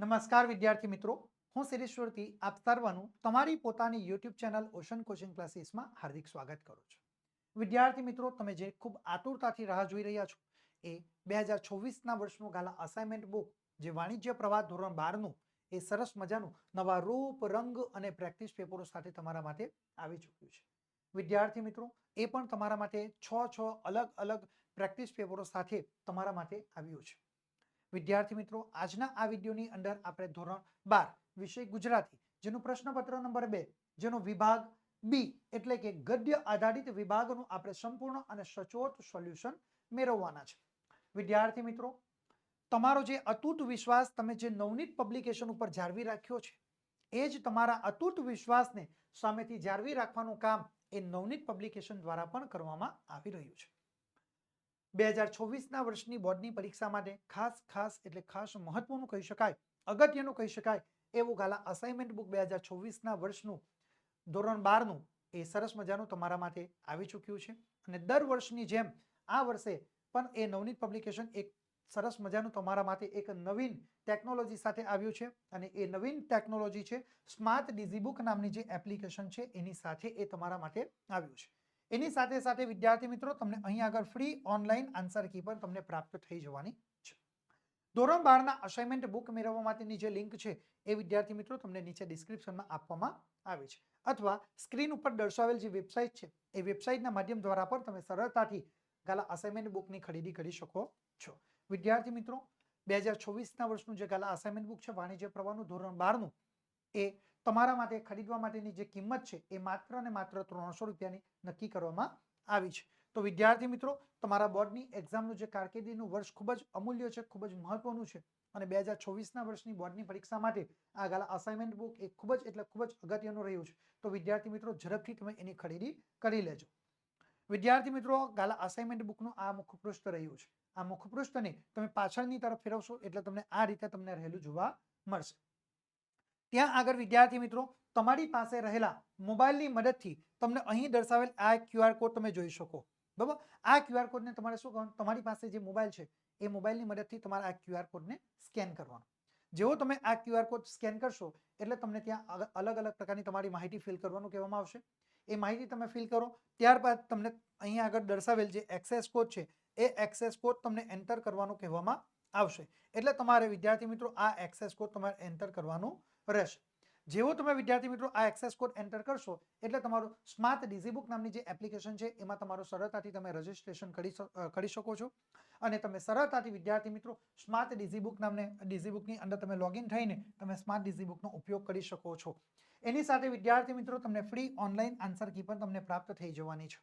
નમસ્કાર વિદ્યાર્થી મિત્રો. હું શિરીશ્વરથી આપ સર્વનું તમારી પોતાની યુટ્યુબ ચેનલ ઓશન કોચિંગ ક્લાસીસમાં હાર્દિક સ્વાગત કરું છું. વિદ્યાર્થી મિત્રો, તમે જે ખૂબ આતુરતાથી રાહ જોઈ રહ્યા છો, એ બે હજાર છવ્વીસના વર્ષનું ગાલા અસાઇનમેન્ટ બુક જે વાણિજ્ય પ્રવાહ ધોરણ બારનું, એ સરસ મજાનું નવા રૂપ, રંગ અને પ્રેક્ટિસ પેપરો સાથે તમારા માટે આવી ચૂક્યું છે. વિદ્યાર્થી મિત્રો, એ પણ તમારા માટે છ છ અલગ અલગ પ્રેક્ટિસ પેપરો સાથે તમારા માટે આવ્યું છે. વિદ્યાર્થી મિત્રો, આજના આ વિડીયોની અંદર આપણે ધોરણ બાર વિષય ગુજરાતી, જેનું પ્રશ્નપત્ર નંબર બે, જેનો વિભાગ બી એટલે કે ગદ્ય આધારિત વિભાગનું આપણે સંપૂર્ણ અને સચોટ સોલ્યુશન મેળવવાના છે. વિદ્યાર્થી મિત્રો, તમારો જે અતૂટ વિશ્વાસ તમે જે નવનીત પબ્લિકેશન ઉપર જાળવી રાખ્યો છે, એ જ તમારા અતૂટ વિશ્વાસને સામેથી જાળવી રાખવાનું કામ એ નવનીત પબ્લિકેશન દ્વારા પણ કરવામાં આવી રહ્યું છે. બે હજાર છવ્વીસના વર્ષની બોર્ડની પરીક્ષા માટે ખાસ ખાસ એટલે ખાસ મહત્વનું કહી શકાય, અગત્યનું કહી શકાય એવું ગાલા અસાઇનમેન્ટ બુક બે હજાર છવ્વીસના વર્ષનું, ધોરણ બારનું, એ સરસ મજાનું તમારા માટે આવી ચૂક્યું છે. અને દર વર્ષની જેમ આ વર્ષે પણ એ નવનીત પબ્લિકેશન એક સરસ મજાનું તમારા માટે એક નવીન ટેકનોલોજી સાથે આવ્યું છે. અને એ નવીન ટેકનોલોજી છે સ્માર્ટ ડિઝીબુક નામની જે એપ્લિકેશન છે, એની સાથે એ તમારા માટે આવ્યું છે. એની સાથે સાથે વિદ્યાર્થી મિત્રો, તમને અહીં આગળ ફ્રી ઓનલાઈન આન્સર કી પણ તમને પ્રાપ્ત થઈ જવાની છે. ધોરણ બારના અસાઇનમેન્ટ બુક મેળવવા માટેની જે લિંક છે, એ વિદ્યાર્થી મિત્રો તમને નીચે ડિસ્ક્રિપ્શનમાં આપવામાં આવી છે. અથવા સ્ક્રીન ઉપર દર્શાવેલ જે વેબસાઇટ છે, એ વેબસાઇટના માધ્યમ દ્વારા પણ તમે સરળતાથી ગાલા અસાઇનમેન્ટ બુકની ખરીદી કરી શકો છો. વિદ્યાર્થી મિત્રો, બે હજાર છવ્વીસના વર્ષનું જે ગાલા અસાઇનમેન્ટ બુક છે, વાણિજ્ય પ્રવાહનું ધોરણ બારનું, એ તમારા માટે ખરીદવા માટેની જે કિંમત છે, એ માત્ર ને માત્ર ત્રણસો રૂપિયાની નક્કી કરવામાં આવી છે. તો વિદ્યાર્થી મિત્રો, તમારા બોર્ડની એક્ઝામનું જે કારકિર્દીનું વર્ષ ખૂબ જ અમૂલ્ય છે, ખૂબ જ મહત્વનું છે અને બે હજાર છવ્વીસના વર્ષની બોર્ડની પરીક્ષા માટે આ ગાલા અસાઇનમેન્ટ બુક એ ખૂબ જ એટલે ખૂબ જ અગત્યનું રહ્યું છે. તો વિદ્યાર્થી મિત્રો, ઝડપથી તમે એની ખરીદી કરી લેજો. વિદ્યાર્થી મિત્રો, ગાલા અસાઇનમેન્ટ બુકનું આ મુખપૃષ્ઠ રહ્યું છે. આ મુખપૃષ્ઠને તમે પાછળની તરફ ફેરવશો એટલે તમને આ રીતે તમને રહેલું જોવા મળશે. ત્યાં આગળ વિદ્યાર્થી મિત્રો, તમારી પાસે રહેલા મોબાઈલની મદદથી તમને અહીં દર્શાવેલ આ ક્યુઆર કોડ તમે જોઈ શકો. બરાબર? આ ક્યુઆર કોડને તમારે શું કરવાનું? તમારી પાસે જે મોબાઈલ છે, એ મોબાઈલની મદદથી તમારે આ ક્યુઆર કોડને સ્કેન કરવાનો. જેવો તમે આ ક્યુઆર કોડ સ્કેન કરશો, એટલે તમને ત્યાં અલગ અલગ પ્રકારની તમારી માહિતી ફિલ કરવાનું કહેવામાં આવશે. એ માહિતી તમે ફિલ કરો, ત્યારબાદ તમને અહીં આગળ દર્શાવેલ જે એક્સેસ કોડ છે, એ એક્સેસ કોડ તમને એન્ટર કરવાનું કહેવામાં આવશે. એટલે તમારે વિદ્યાર્થી મિત્રો, આ એક્સેસ કોડ તમારે એન્ટર કરવાનું રહેશે. જેવો તમે વિદ્યાર્થી મિત્રો આ એક્સેસ કોડ એન્ટર કરશો, એટલે તમારું સ્માર્ટ ડિઝીબુક નામની જે એપ્લિકેશન છે, એમાં તમારું સરળતાથી તમે રજીસ્ટ્રેશન કરી કરી શકો છો. અને તમે સરળતાથી વિદ્યાર્થી મિત્રો સ્માર્ટ ડિઝીબુક નામને ડિઝીબુકની અંદર તમે લોગિન થઈને તમે સ્માર્ટ ડિઝીબુકનો ઉપયોગ કરી શકો છો. એની સાથે વિદ્યાર્થી મિત્રો તમને ફ્રી ઓનલાઈન આન્સર કી પણ તમને પ્રાપ્ત થઈ જવાની છે.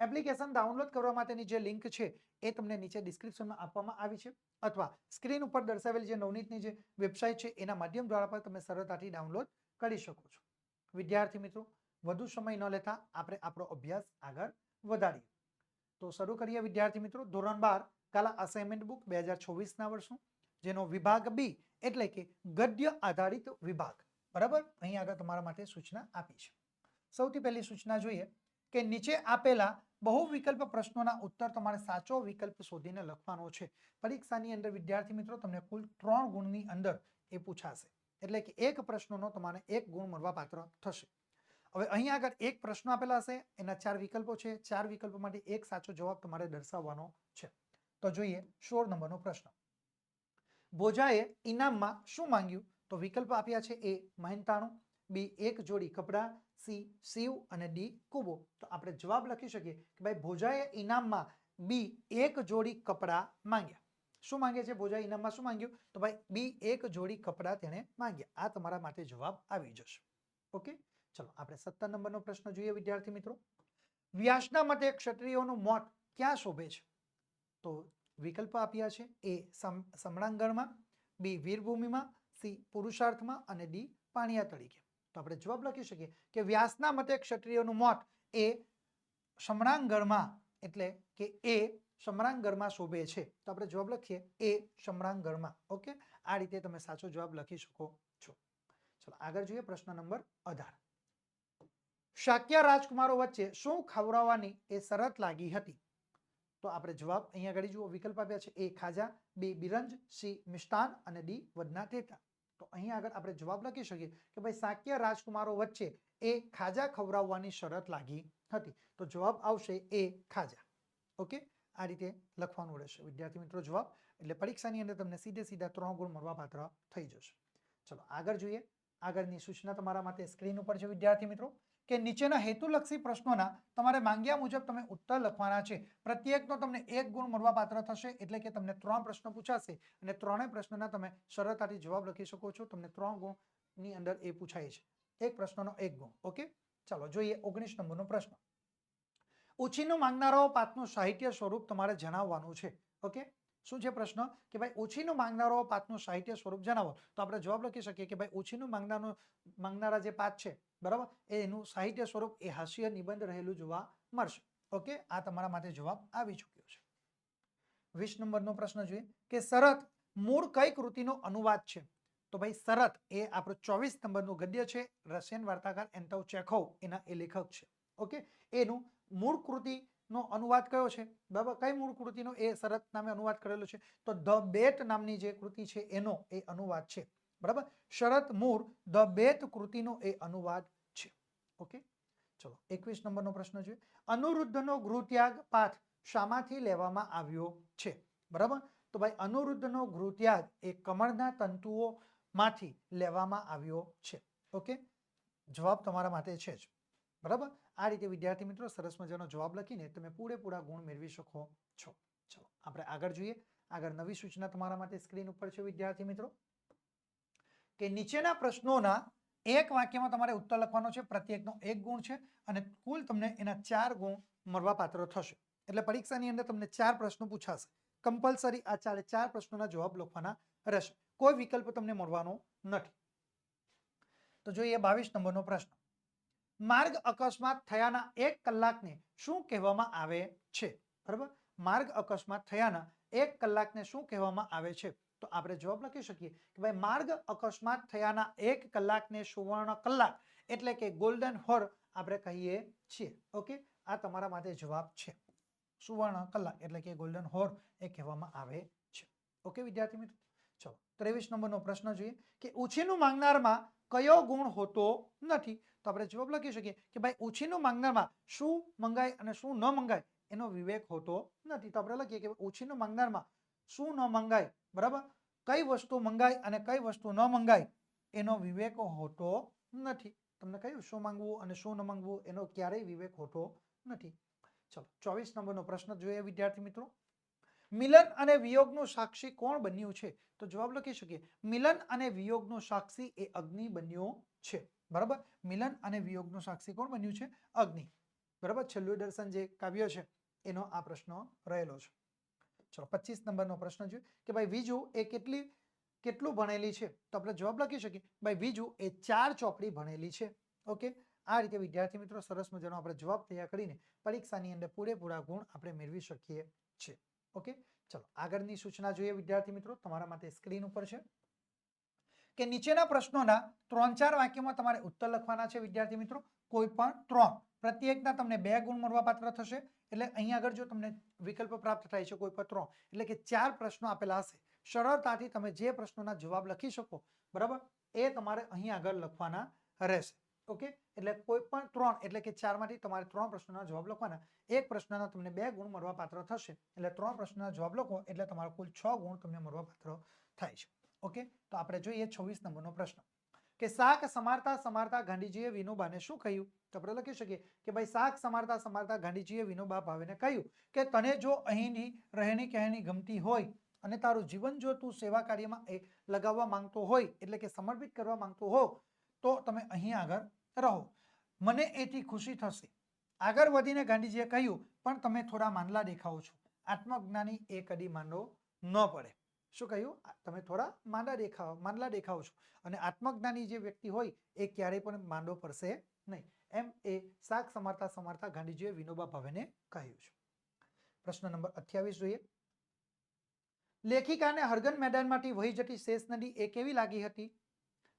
એપ્લિકેશન ડાઉનલોડ કરવા માટેની જે લિંક છે એ તમને નીચે ડિસ્ક્રિપ્શનમાં આપવામાં આવી છે અથવા સ્ક્રીન ઉપર દર્શાવેલી જે નવનીતની જે વેબસાઇટ છે એના માધ્યમ દ્વારા પણ તમે સરળતાથી ડાઉનલોડ કરી શકો છો. વિદ્યાર્થી મિત્રો, વધુ સમય ન લેતા આપણે આપણો અભ્યાસ આગળ વધારીએ. તો શરૂ કરીએ વિદ્યાર્થી મિત્રો. ધોરણ બાર, કાલા અસાઇનમેન્ટ બુક બે હજાર છવ્વીસના વર્ષનું જેનો વિભાગ બી એટલે કે ગદ્ય આધારિત વિભાગ. બરાબર? અહીં આગળ તમારા માટે સૂચના આપી છે. સૌથી પહેલી સૂચના જોઈએ કે નીચે આપેલા બહુ વિકલ્પ પ્રશ્નોના ઉત્તર તમારે સાચો વિકલ્પ શોધીને લખવાનો છે. પરીક્ષાની અંદર, વિદ્યાર્થી મિત્રો, તમને કુલ ત્રણ ગુણની અંદર એ પૂછાશે. એટલે કે એક પ્રશ્નોનો તમારે એક ગુણ મળવા પાત્ર થશે. હવે અહીં આગળ એક પ્રશ્ન આપેલા હશે. એના ચાર વિકલ્પો છે. ચાર વિકલ્પો માટે એક સાચો જવાબ તમારે દર્શાવવાનો છે. તો જોઈએ સોળ નંબરનો પ્રશ્ન. ભોજાએ ઇનામમાં શું માંગ્યું? તો વિકલ્પ આપ્યા છે એ મહેનતાણું બી એક જોડી કપડાં, સી શિવ અને ડી કુબો. તો આપણે જવાબ લખી શકીએ કે ભાઈ ભોજાએ ઇનામમાં બી એક જોડી કપડાં માંગ્યા. શું માંગે છે? ભોજા ઇનામમાં શું માંગ્યું? તો ભાઈ બી એક જોડી કપડાં તેણે માંગ્યા. આ તમારા માટે જવાબ આવી જશે. ઓકે? ચલો, આપણે સત્તર નંબરનો પ્રશ્ન જોઈએ વિદ્યાર્થી મિત્રો. વ્યાસના મતે ક્ષત્રિયોનું મોત ક્યાં શોભે છે? તો વિકલ્પ આપ્યા છે એ સમણાંગણમાં, બી વીરભૂમિમાં, સી પુરુષાર્થમાં અને ડી પાણિયા તરીકે. તો આપણે જવાબ લખી શકીએ કે વ્યાસના મતે ક્ષત્રિયોનું મોત એ સમણાંગણમાં એટલે કે એ સમરાંગણમાં શોભે છે. તો આપણે જવાબ લખીએ એ સમરાંગણમાં ઓકે? આ રીતે તમે સાચો જવાબ લખી શકો છો. ચલો, આગળ જોઈએ પ્રશ્ન નંબર અઢાર. શાક્ય રાજકુમારો વચ્ચે શું ખવડાવવાની એ શરત લાગી હતી? તો આપણે જવાબ અહીંયા આગળ જુઓ. વિકલ્પ આપ્યા છે એ ખાજા, બી બિરંજ, સી મિષ્ટાન અને ડી વધના ટેટા તો અહીંયા આગળ આપણે જવાબ લખી શકીએ કે ભાઈ સાક્ય રાજકુમારો વચ્ચે એ ખાજા ખવડાવવાની શરત લાગી હતી. તો જવાબ આવશે એ ખાજા. ઓકે? આ રીતે લખવાનું રહેશે. વિદ્યાર્થી મિત્રો, જવાબ. એટલે પરીક્ષાની અંદર તમને સીધે સીધા ત્રણ ગુણ મળવાપાત્ર થઈ જશે. ચલો, આગળ જોઈએ. આગળની સૂચના તમારા માટે સ્ક્રીન ઉપર છે વિદ્યાર્થી મિત્રો. કે નીચેના હેતુલક્ષી પ્રશ્નોના તમારે માંગ્યા મુજબ તમે ઉત્તર લખવાના છે. પ્રત્યેકનો તમને એક ગુણ મળવાપાત્ર થશે એટલે કે તમને ત્રણ પ્રશ્નો પૂછાશે અને ત્રણેય પ્રશ્નના તમે સરળતાથી જવાબ લખી શકો છો. તમને ત્રણ ગુણની અંદર એ પૂછાય છે. એક પ્રશ્નનો એક ગુણ. ઓકે? ચાલો જોઈએ ઓગણીસ નંબરનો પ્રશ્ન. ઉછીનું માંગનારાઓ પાતનું સાહિત્ય સ્વરૂપ તમારે જણાવવાનું છે. ઓકે? શું છે પ્રશ્ન? કે ભાઈ ઓછીનું માંગનારો પાતનું સાહિત્ય સ્વરૂપ જણાવો. તો આપણે જવાબ લખી શકીએ કે ભાઈ ઓછીનું માંગનારનું માંગનારા જે પાત છે, બરાબર? એનું સાહિત્ય સ્વરૂપ, એ હાસ્ય નિબંધ રહેલું જોવા મળશે. ઓકે? આ તમારા માટે જવાબ આવી ચૂક્યો છે. વીસ નંબરનો પ્રશ્ન જોઈએ. કે શરત મૂળ કઈ કૃતિનો અનુવાદ છે? તો ભાઈ શરત એ આપણું ચોવીસ નંબરનું ગદ્ય છે, રશિયન વાર્તાકાર એન્ટો ચેખોવ એના એ લેખક છે. ઓકે? એનું મૂળ કૃતિનો અનુવાદ કયો છે? બરાબર કઈ મૂળ કૃતિનો એ શરત નામે અનુવાદ કરેલો છે? તો ધ બેટ નામની જે કૃતિ છે એનો એ અનુવાદ છે. બરાબર? શરત મૂળ ધ બેટ કૃતિનો એ અનુવાદ છે. ઓકે? ચલો, એકવીસ નંબરનો પ્રશ્ન જોઈએ. અનુરુદ્ધનો ગૃહત્યાગ પાઠ શામાંથી લેવામાં આવ્યો છે? બરાબર? તો ભાઈ અનુરુદ્ધનો ગૃહત્યાગ એ કમળના તંતુઓમાંથી લેવામાં આવ્યો છે. ઓકે? જવાબ તમારા માટે છે જ. બરાબર? આ રીતે વિદ્યાર્થી મિત્રો સરસ મજાનો જવાબ લખીને તમે પૂરેપૂરા ગુણ મેળવી શકો છો. ચલો, આપણે આગળ જોઈએ. આગળ નવી સૂચના તમારા માટે સ્ક્રીન ઉપર છે વિદ્યાર્થી મિત્રો. કે નીચેના પ્રશ્નોના એક વાક્યમાં તમારે ઉત્તર લખવાનો છે, પ્રત્યેકનો એક ગુણ છે અને કુલ તમને એના ચાર ગુણ મળવાપાત્ર થશે. એટલે પરીક્ષાની અંદર તમને ચાર પ્રશ્નો પૂછાશે. કમ્પલસરી આ ચારે ચાર પ્રશ્નોના જવાબ લખવાના રહેશે. કોઈ વિકલ્પ તમને મળવાનો નથી. તો જોઈએ બાવીસ નંબરનો પ્રશ્ન. માર્ગ અકસ્માત થયાના એક કલાકને શું કહેવામાં આવે છે? બરાબર? માર્ગ અકસ્માત થયાના એક કલાકને શું કહેવામાં આવે છે? તો આપણે જવાબ લખી શકીએ કે ભાઈ માર્ગ અકસ્માત થયાના એક કલાકને સુવર્ણ કલાક એટલે કે ગોલ્ડન હોર આપણે કહીએ છીએ. ઓકે? આ તમારા માટે જવાબ છે. સુવર્ણ કલાક એટલે કે ગોલ્ડન હોર એ કહેવામાં આવે છે. ઓકે વિદ્યાર્થી મિત્રો? ચલો, ત્રેવીસ નંબરનો પ્રશ્ન જોઈએ કે ઉછીનું માંગનારમાં કયો ગુણ હોતો નથી? તો આપણે જવાબ લખી શકીએ કે ભાઈ ઓછીનું માંગનારમાં શું મંગાય અને શું ન મંગાય એનો વિવેક હોતો નથી. તો આપણે લખીએ કે ઓછીનું માંગનારમાં શું ન મંગાય, બરાબર? કઈ વસ્તુ મંગાય અને કઈ વસ્તુ ન મંગાય એનો વિવેક હોતો નથી. તમને કહ્યું શું માંગવું અને શું ન માંગવું એનો ક્યારેય વિવેક હોતો નથી. ચલો, ચોવીસ નંબરનો પ્રશ્ન જોઈએ વિદ્યાર્થી મિત્રો. મિલન અને વિયોગનું સાક્ષી કોણ બન્યું છે? તો જવાબ લખી શકીએ. મિલન અને વિયોગનું સાક્ષી એ અગ્નિ બન્યો છે. બરાબર? મિલન અને વિયોગનું સાક્ષી કોણ બન્યું છે? અગ્નિ. બરાબર? છેલ્લું દર્શન જે કાવ્ય છે, એનો આ પ્રશ્ન રહેલો છે. ચલો, પચીસ નંબરનો પ્રશ્ન છે કે ભાઈ બીજું એ કેટલી, કેટલું ભણેલી છે? તો આપણે જવાબ લખી શકીએ. ભાઈ બીજું એ ચાર ચોપડી ભણેલી છે. ઓકે? આ રીતે વિદ્યાર્થી મિત્રો સરસ મજાનો આપણે જવાબ તૈયાર કરીને પરીક્ષાની અંદર પૂરેપૂરા ગુણ આપણે મેળવી શકીએ છીએ. ઓકે? ચલો, આગળની સૂચના જોઈએ વિદ્યાર્થી મિત્રો. તમારા માટે સ્ક્રીન ઉપર છે. કે નીચેના પ્રશ્નોના ત્રણ ચાર વાક્યમાં તમારે ઉત્તર લખવાના છે, વિદ્યાર્થી મિત્રો. કોઈ પણ ત્રણ. પ્રત્યેકના તમને બે ગુણ મળવાપાત્ર થશે. એટલે અહીંયા આગળ જો તમને વિકલ્પ પ્રાપ્ત થાય છે કોઈ પણ ત્રણ, એટલે કે ચાર પ્રશ્નો આપેલા હશે. સરળતાથી તમે જે પ્રશ્નોના જવાબ લખી શકો, બરાબર? એ તમારે અહીં આગળ લખવાના રહેશે. ઓકે? એટલે કોઈ પણ ત્રણ, એટલે કે ચારમાંથી તમારે ત્રણ પ્રશ્નોના જવાબ લખવાના. એક પ્રશ્નના તમને બે ગુણ મળવાપાત્ર થશે. એટલે ત્રણ પ્રશ્નના જવાબ લખો, એટલે તમારો કુલ છ ગુણ તમને મળવાપાત્ર થાય છે. ઓકે? તો આપણે જોઈએ છવ્વીસ નંબરનો પ્રશ્ન. કે શાક સમારતા સમારતા ગાંધીજીએ વિનોબાને શું કહ્યું? તો આપણે લખી શકીએ કે ભાઈ શાક સમારતા સમારતા ગાંધીજીએ વિનોબા ભાવેને કહ્યું કે તને જો અહીંની રહેણી કહેણી ગમતી હોય અને તારું જીવન જો તું સેવા કાર્યમાં એ લગાવવા માંગતો હોય, એટલે કે સમર્પિત કરવા માંગતો હો, તો તમે અહીં આગળ રહો. મને એથી ખુશી થશે. આગળ વધીને ગાંધીજીએ કહ્યું, પણ તમે થોડા માંદલા દેખાઓ છો. આત્મજ્ઞાની એ કદી માંડો ન પડે. શું કહ્યું? તમે થોડા માંદા દેખાવ માંડલા દેખાવ છો. અને આત્મજ્ઞાની જે વ્યક્તિ હોય, એ ક્યારેય પણ માંડો પડશે નહીં. એમ એ શાક સમારતા સમારતા ગાંધીજીએ વિનોબા ભાવેને કહ્યું છે. પ્રશ્ન નંબર અઠ્યાવીસ જોઈએ. લેખિકાને હરગન મેદાનમાંથી વહી જતી શેષ નદી એ કેવી લાગી હતી?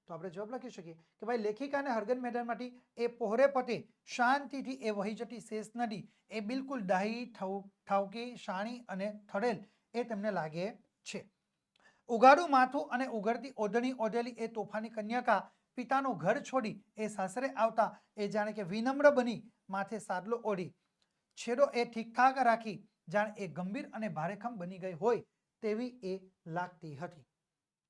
તો આપણે જવાબ લખી શકીએ કે ભાઈ, લેખિકાને હરગન મેદાનમાંથી એ પહોરે પતે શાંતિથી એ વહી જતી શેષ નદી એ બિલકુલ ડાહી ઠાવકી શાણી અને થડેલ એ તેમને લાગે છે. ઉગાડું માથું અને ઉઘડતી ઓઢણી ઓઢેલી એ તોફાની કન્યકા પિતાનું ઘર છોડી એ સાસરે આવતા એ જાણે કે વિનમ્ર બની માથે સાદલો ઓઢી. છેડો એ ઠીકઠાક રાખી જાણે એ ગંભીર અને ભારેખમ બની ગઈ હોય તેવી એ લાગતી હતી.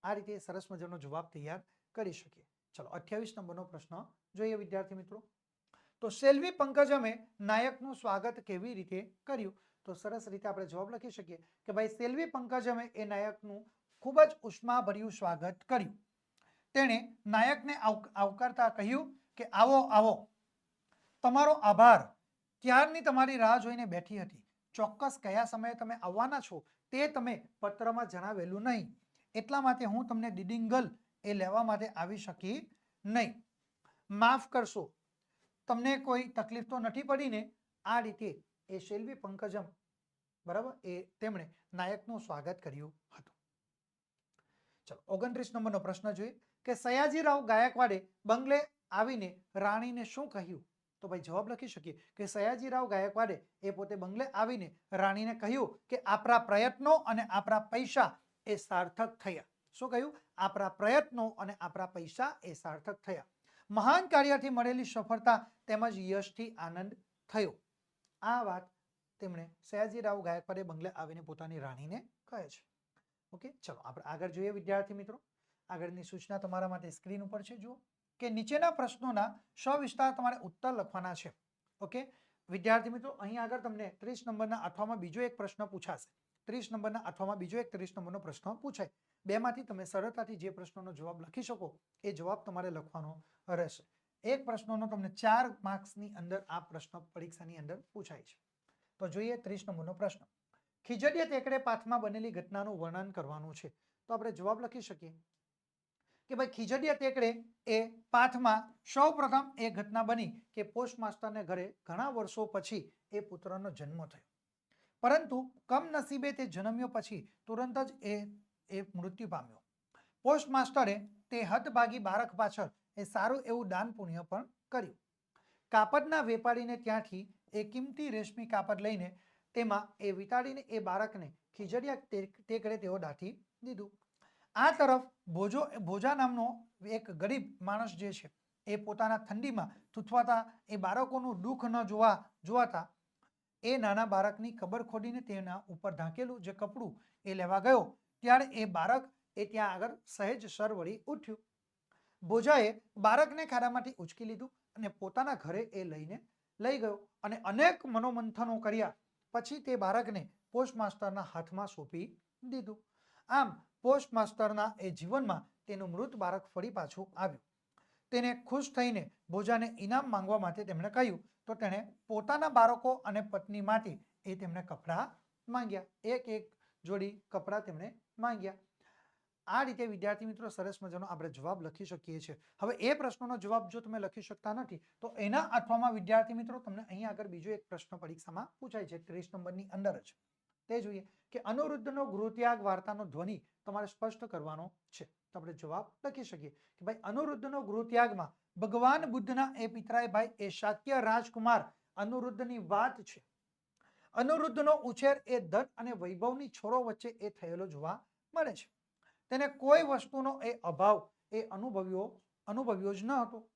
આ રીતે સરસ મજાનો જવાબ તૈયાર કરી શકીએ. ચલો, અઠ્યાવીસ નંબરનો પ્રશ્ન જોઈએ વિદ્યાર્થી મિત્રો. તો સેલ્વી પંકજમે નાયકનું સ્વાગત કેવી રીતે કર્યું? તો સરસ રીતે આપણે જવાબ લખી શકીએ કે ભાઈ, સેલ્વી પંકજમે એ નાયકનું ખૂબ જ ઉષ્માભર્યું સ્વાગત કર્યું. તેણે નાયકને આવ- આવકારતા કહ્યું કે, આવો આવો. તમારો આભાર. ક્યારની તમારી રાહ જોઈને બેઠી હતી? ચોક્કસ કયા સમયે તમે આવવાના છો? તે તમે પત્રમાં જણાવેલું નહીં. એટલા માટે હું તમને ડિડિંગલ એ લેવા માટે આવી શકી નહીં. માફ કરશો. તમને કોઈ તકલીફ તો નથી પડીને આ રીતે એ શેલ્વી પંકજમ, બરાબર? એ તેમણે નાયકનું સ્વાગત કર્યું હતું. ચલો, ઓગણત્રીસ નંબરનો પ્રશ્ન જોઈએ કે સયાજીરાવ ગાયકવાડે બંગલે આવીને રાણીને શું કહ્યું? તો ભાઈ જવાબ લખી શકીએ કે સયાજીરાવ ગાયકવાડે એ પોતે બંગલે આવીને રાણીને કહ્યું કે આપણા પ્રયત્નો અને આપણા પૈસા એ સાર્થક થયા. શું કહ્યું? આપણા પ્રયત્નો અને આપણા પૈસા એ સાર્થક થયા. મહાન કાર્યથી મળેલી સફળતા તેમજ યશથી આનંદ થયો. આ વાત તેમણે સયાજીરાવ ગાયકવાડે બંગલે આવીને પોતાની રાણીને કહે છે. ઓકે? ચલો, આપણે આગળ જોઈએ વિદ્યાર્થી મિત્રો. આગળની સૂચના તમારા માટે સ્ક્રીન ઉપર છે. જુઓ કે નીચેના પ્રશ્નોના સવિસ્તાર તમારે ઉત્તર લખવાના છે. ઓકે? વિદ્યાર્થી મિત્રો, અહીં આગળ તમને ત્રીસ નંબરના અઠવામાં બીજો એક પ્રશ્ન પૂછાશે. ત્રીસ નંબરના અઠવામાં બીજો એક ત્રીસ નંબરનો પ્રશ્ન પૂછાય. બેમાંથી તમે સરળતાથી જે પ્રશ્નોનો જવાબ લખી શકો, એ જવાબ તમારે લખવાનો રહેશે. એક પ્રશ્નોનો તમને ચાર માર્ક્સની અંદર આ પ્રશ્ન પરીક્ષાની અંદર પૂછાય છે. તો જોઈએ ત્રીસ નંબરનો પ્રશ્ન. ખીજડીયા તેકડે પાથમાં બનેલી ઘટનાનું વર્ણન કરવાનું છે. તો આપણે જવાબ લખી શકીએ. કે ભાઈ ખીજડીયા તેકડે એ પાથમાં સૌ એ ઘટના બની કે પોસ્ટ માસ્ટરને ઘરે ઘણા વર્ષો પછી એ પુત્રનો જન્મ થયો. પરંતુ કમનસીબે તે જન્મ્યો પછી તુરંત જ એ એ મૃત્યુ પામ્યો. પોસ્ટ માસ્ટરે તે હતભાગી બાળક પાછળ એ સારું એવું દાન પુણ્ય પણ કર્યું. કાપડના વેપારીને ત્યાંથી એ કિંમતી રેશમી કાપડ લઈને તેમાં એ વિતાડીને એ બાળકને ખીજડીયા ટેક- ટેકરે તેઓ દાટી દીધું. આ તરફ ભોજો, ભોજા નામનો એક ગરીબ માણસ જે છે, એ પોતાના ઠંડીમાં થૂથવાતા એ બાળકોનું દુઃખ ન જોવા, જોવાતા એ નાના બાળકની કબર ખોડીને તેના ઉપર ઢાંકેલું જે કપડું એ લેવા ગયો, ત્યારે એ બાળક એ ત્યાં આગળ સહેજ સર વળી ઉઠ્યું. ભોજાએ બાળકને ખાડામાંથી ઉચકી લીધું અને પોતાના ઘરે એ લઈને લઈ ગયો અને અનેક મનોમંથનો કર્યા. પછી તે બાળકને પોસ્ટ માસ્ટરના હાથમાં સોંપી દીધું. આમ પોસ્ટ માસ્ટરના એ જીવનમાં તેનું મૃત બાળક ફરી પાછું આવ્યું. તેને ખુશ થઈને ભોજાને ઇનામ માંગવા માટે તેમણે કહ્યું, તો તેણે પોતાના બાળકો અને પત્ની માટે એ તેમણે કપડાં માંગ્યા. એક એક જોડી કપડાં તેમણે માંગ્યા. આ રીતે વિદ્યાર્થી મિત્રો સરસ મજાનો આપણે જવાબ લખી શકીએ છીએ. હવે એ પ્રશ્નોનો જવાબ જો તમે લખી શકતા નથી, તો એના અથવામાં વિદ્યાર્થી મિત્રો તમને અહીં આગળ બીજો એક પ્રશ્ન પરીક્ષામાં પૂછાય છે, ત્રીસ નંબરની અંદર જ. તે જોઈએ કે અનુરુદ્ધનો ગૃહત્યાગ વાર્તાનો ધ્વનિ તમારે સ્પષ્ટ કરવાનો છે. તો આપણે જવાબ લખી શકીએ કે ભાઈ અનુરુદ્ધનો ગૃહત્યાગમાં ભગવાન બુદ્ધના એ પિતરાય ભાઈ એ શાક્ય રાજકુમાર અનુરુદ્ધની વાત છે. અનુરુદ્ધનો ઉછેર એ ધન અને વૈભવની છોરો વચ્ચે એ થયેલો જોવા મળે છે. તેને કોઈ વસ્તુનો એ અભાવ, એ અનુભવ્યો અનુભવ્યો જ ન હતો.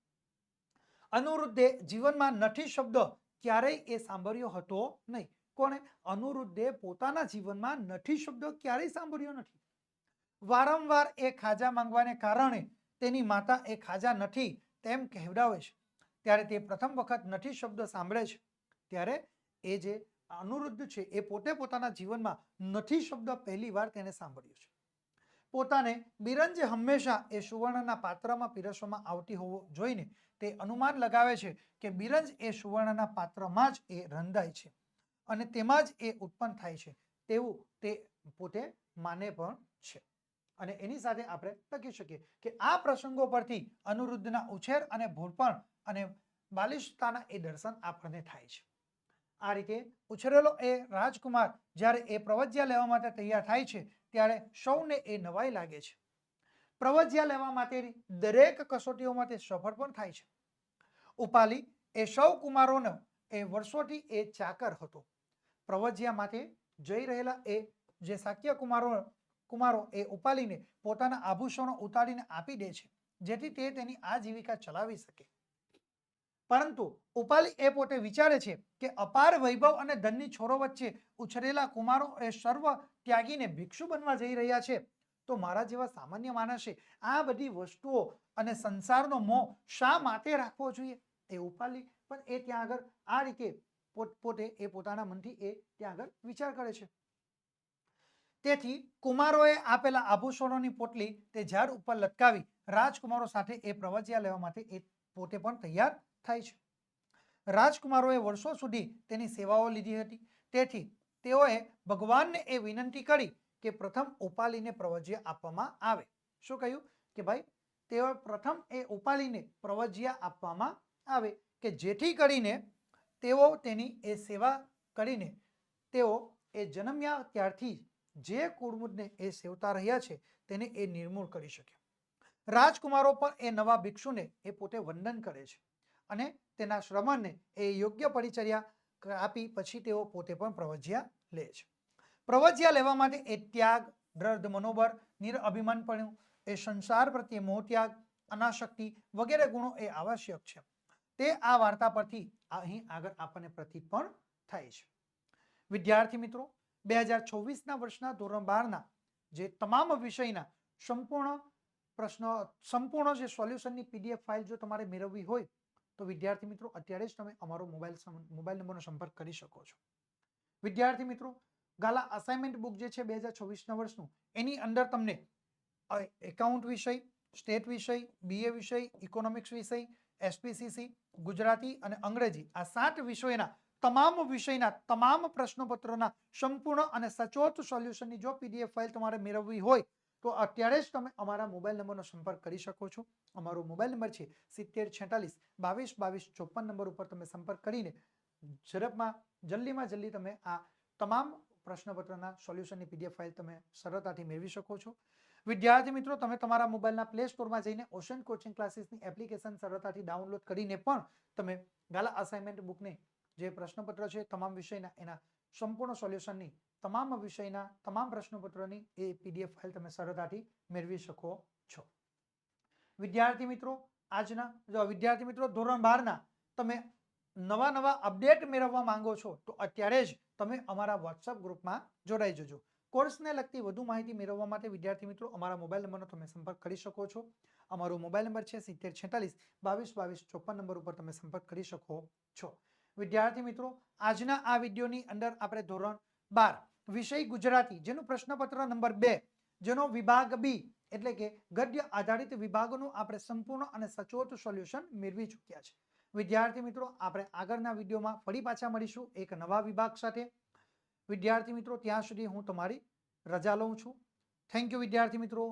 અનુરુદ્ધે જીવનમાં નથી શબ્દ ક્યારેય એ સાંભળ્યો હતો નહીં. કોણે? અનુરુદ્ધે પોતાના જીવનમાં નથી શબ્દ ક્યારેય સાંભળ્યો નથી. વારંવાર એ ખાજા માંગવાને કારણે તેની માતા એ ખાજા નથી તેમ કહેવડાવે છે. ત્યારે તે પ્રથમ વખત નથી શબ્દ સાંભળે છે. ત્યારે એ જે અનુરુદ્ધ છે, એ પોતે પોતાના જીવનમાં નથી શબ્દ પહેલી વાર તેને સાંભળ્યો છે. પોતાને બિરંજે હંમેશા એ સુવર્ણના પાત્રમાં પીરસવામાં આવતી હોવો જોઈને તે અનુમાન લગાવે છે કે બિરંજ એ સુવર્ણના પાત્રમાં જ એ રંધાય છે અને તેમાં જ એ ઉત્પન્ન થાય છે. તેવું તે પોતે માને પણ છે. અને એની સાથે આપણે લખી શકીએ કે આ પ્રસંગો પરથી અનુરુદ્ધના ઉછેર અને ભૂલપણ અને બાલિશતાના એ દર્શન આપણને થાય છે. આ રીતે ઉછરેલો એ રાજકુમાર જ્યારે એ પ્રવજ્યા લેવા માટે તૈયાર થાય છે ત્યારે સૌને એ નવાઈ લાગે છે. પ્રવજ્યા લેવા માટેની દરેક કસોટીઓમાં તે સફળ પણ થાય છે. ઉપાલી એ સૌ કુમારોનો એ વર્ષોથી એ ચાકર હતો. પ્રવજ્યા માટે જઈ રહેલા એ જે શાક્ય કુમારો કુમારો એ ઉપાલીને પોતાના આભૂષણો ઉતારીને આપી દે છે, જેથી તે તેની આજીવિકા ચલાવી શકે. પરંતુ ઉપાલી એ પોતે વિચારે છે કે અપાર વૈભવ અને ધનની છોરો વચ્ચે ઉછરેલા કુમારો એ સર્વ ત્યાગીને ભિક્ષુ બનવા જઈ રહ્યા છે. તો મારા જેવા સામાન્ય માણસે આ બધી વસ્તુઓ અને સંસારનો મોહ શા માટે રાખવો જોઈએ? એ ઉપાલી, પણ એ ત્યાં આગળ આ રીતે પોત- એ પોતાના મનથી એ ત્યાં આગળ વિચાર કરે છે. તેથી કુમારોએ આપેલા આભૂષણોની પોટલી તે ઝાડ ઉપર લટકાવી રાજકુમારો સાથે એ પ્રવચિયા લેવા માટે એ પોતે પણ તૈયાર થાય છે. રાજકુમારોએ વર્ષો સુધી તેની સેવાઓ લીધી હતી. તેથી તેઓએ ભગવાનને એ વિનંતી કરી કે પ્રથમ ઉપાલીને પ્રવજ્ય આપવામાં આવે. શું કહ્યું? કે ભાઈ, તેઓ પ્રથમ એ ઉપાલીને પ્રવજ્ય આપવામાં આવે કે જેથી કરીને તેઓ તેની એ સેવા કરીને તેઓ એ જન્મ્યા ત્યારથી જે કુળમુદને એ સેવતા રહ્યા છે તેને એ નિર્મૂળ કરી શકે. રાજકુમારો પણ એ નવા ભિક્ષુને એ પોતે વંદન કરે છે અને તેના શ્રમણને એ યોગ્ય પરિચર્યા આપી પછી તેઓ પોતે પણ પ્રવજ્યા લે છે. પ્રવજ્યા લેવા માટે એ ત્યાગ, દ્રઢ મનોબળ નિરઅભિમાનપણું એ સંસાર પ્રત્યે મોહ ત્યાગ, અનાશક્તિ વગેરે ગુણો એ આવશ્યક છે. તે આ વાર્તા પરથી અહીં આગળ આપણને પ્રતીત પણ થાય છે. વિદ્યાર્થી મિત્રો, બે હજાર છવ્વીસના વર્ષના ધોરણ બારના જે તમામ વિષયના સંપૂર્ણ પ્રશ્નો, સંપૂર્ણ જે સોલ્યુશનની પીડીએફ ફાઇલ જો તમારે મેળવવી હોય તો વિદ્યાર્થી મિત્રો, અત્યારે જ તમે અમારો મોબાઈલ મોબાઈલ નંબરનો સંપર્ક કરી શકો છો. વિદ્યાર્થી મિત્રો, ગાલા અસાઇનમેન્ટ બુક જે છે બે હજાર છવ્વીસના વર્ષનું, એની અંદર તમને એકાઉન્ટ વિષય સ્ટેટ વિષય બીએ વિષય ઇકોનોમિક્સ વિષય એસપીસીસી ગુજરાતી અને અંગ્રેજી, આ સાત વિષયોના, તમામ વિષયના, તમામ પ્રશ્નપત્રોના સંપૂર્ણ અને સચોટ સોલ્યુશનની જો પીડીએફ ફાઇલ તમારે મેળવવી હોય તો અત્યારે જ તમે અમારા મોબાઈલ નંબરનો સંપર્ક કરી શકો છો. અમારો મોબાઈલ નંબર છે સિત્તેર છેતાલીસ બાવીસ બાવીસ ચોપન નંબર ઉપર તમે સંપર્ક કરીને ઝડપમાં, જલ્દીમાં જલ્દી તમે આ તમામ પ્રશ્નપત્રના સોલ્યુશનની પીડીએફ ફાઇલ તમે સરળતાથી મેળવી શકો છો. વિદ્યાર્થી મિત્રો, તમે તમારા મોબાઈલના પ્લે સ્ટોરમાં જઈને ઓશન કોચિંગ ક્લાસીસની એપ્લિકેશન સરળતાથી ડાઉનલોડ કરીને પણ તમે ગાલા અસાઇનમેન્ટ બુકને જે પ્રશ્નપત્ર છે, તમામ વિષયના એના સંપૂર્ણ સોલ્યુશનની તમામ વિષયના તમામ પ્રશ્નપત્રોની એ પીડીએફ ફાઇલ તમે સરળતાથી મેળવી શકો છો. વિદ્યાર્થી મિત્રો, આજના, જો વિદ્યાર્થી મિત્રો, ધોરણ બારના તમે નવા નવા અપડેટ મેળવવા માંગો છો, તો અત્યારે જ તમે અમારા વોટ્સઅપ ગ્રુપમાં જોડાઈ જજો. કોર્સને લગતી વધુ માહિતી મેળવવા માટે વિદ્યાર્થી મિત્રો, અમારા મોબાઈલ નંબરનો તમે સંપર્ક કરી શકો છો. અમારો મોબાઈલ નંબર છે સિત્તેર છેતાલીસ, બાવીસ બાવીસ ચોપન નંબર ઉપર તમે સંપર્ક કરી શકો છો. વિદ્યાર્થી મિત્રો, આજના આ વિડીયોની અંદર આપણે ધોરણ બાર વિષય ગુજરાતી, જેનું પ્રશ્નપત્ર નંબર બે, જેનો વિભાગ બી, એટલે કે ગદ્ય આધારિત વિભાગોનું આપણે સંપૂર્ણ અને સચોટ સોલ્યુશન મેળવી ચૂક્યા છે. વિદ્યાર્થી મિત્રો, આપણે આગળના વિડીયોમાં ફરી પાછા મળીશું એક નવા વિભાગ સાથે. વિદ્યાર્થી મિત્રો, ત્યાં સુધી હું તમારી રજા લઉં છું. થેન્ક યુ વિદ્યાર્થી મિત્રો.